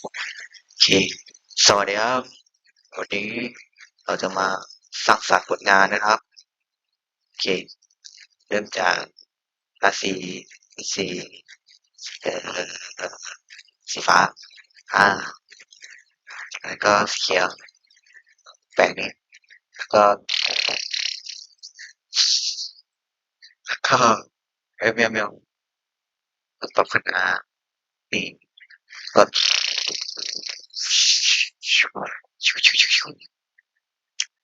โอเค สวัสดีครับ วันนี้เราจะมาสร้างสรรค์ผลงานนะครับ โอเค เริ่มจากราศีสีเอ่อสีฟ้าอ่าแล้วก็สีเขียวแปลงนี้แล้วก็แล้วก็เอ้ยแมวแมวปรับขนาดนี่ก็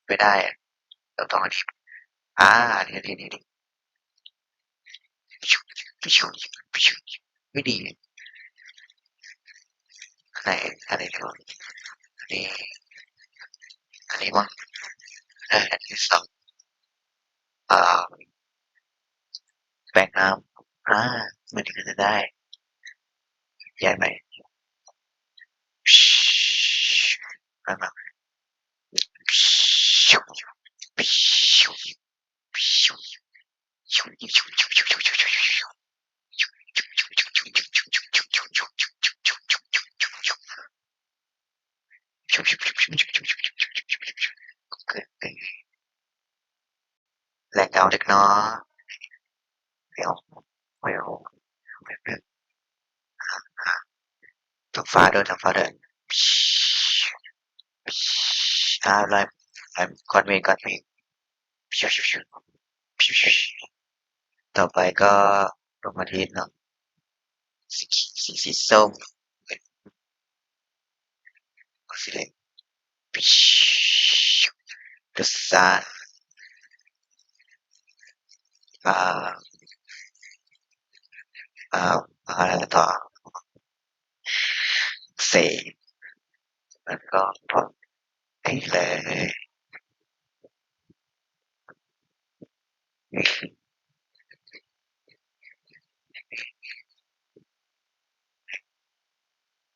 ไม่ได้อะเราต้องอันนี้อ่านี่นี่นี่นี่ไม่ดีอันไหนอันไหนดีวะอันนี้อันนี้มั้งเอออันที่สองอ่าแบ่งน้ำอ่ามันถึงจะได้ย้ายไหม มามาแหล่งเงาเล็กน้อยไม่เอาไม่เอาไม่เอาทำฟ้าเดินทำฟ้าเดิน อ่าลายลายก้อนเมฆก้อนเมฆต่อไปก็ลงมาที่เนาะสีสีสีส้มสีเหลืองดูซานอ่าอ่าอะไรต่อเศษแล้วก็พอ ไอ้เล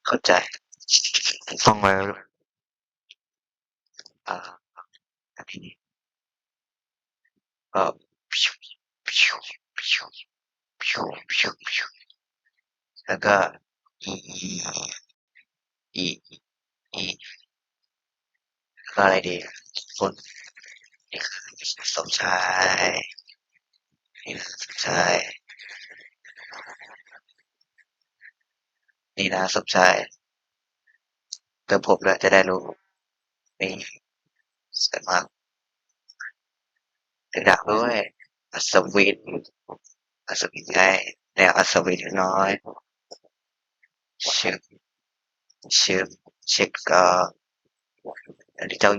เข้าใจฟังไว้อ่าอันนี้อ่อแล้วก็อีอีอี ก็อะไรดีคนนี่คือสมชายนี่นะสมชายนี่นะสมชายเติมผมด้วยจะได้รู้นี่สวยมากถึงดักด้วยอัศวินอัศวินไงแนวอัศวินน้อยชื่อชื่อชื่อก็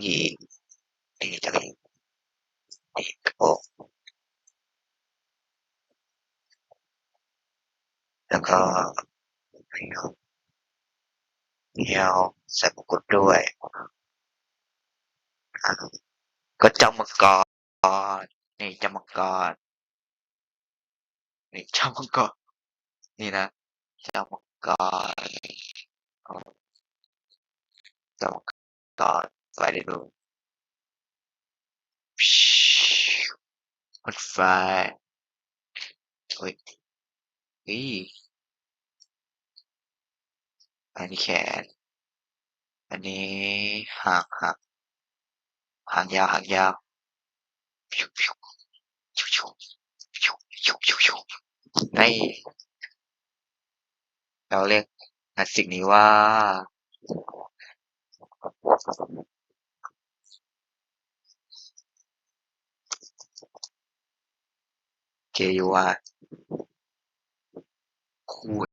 ญิงนี่กระโปรงแล้วก็เหี่ยวเหี่ยวใส่มงกุฎด้วยอ่าก็เจ้ามังกรนี่เจ้ามังกรนี่เจ้ามังกรนี่นะเจ้ามังกรเจ้ามังกร ไปได้ดูรถไฟโอ้ยนี่อันนี้แขน อันนี้หางหางหางยาวหางยาวนี่เราเรียกสิ่งนี้ว่า เกยูอาคู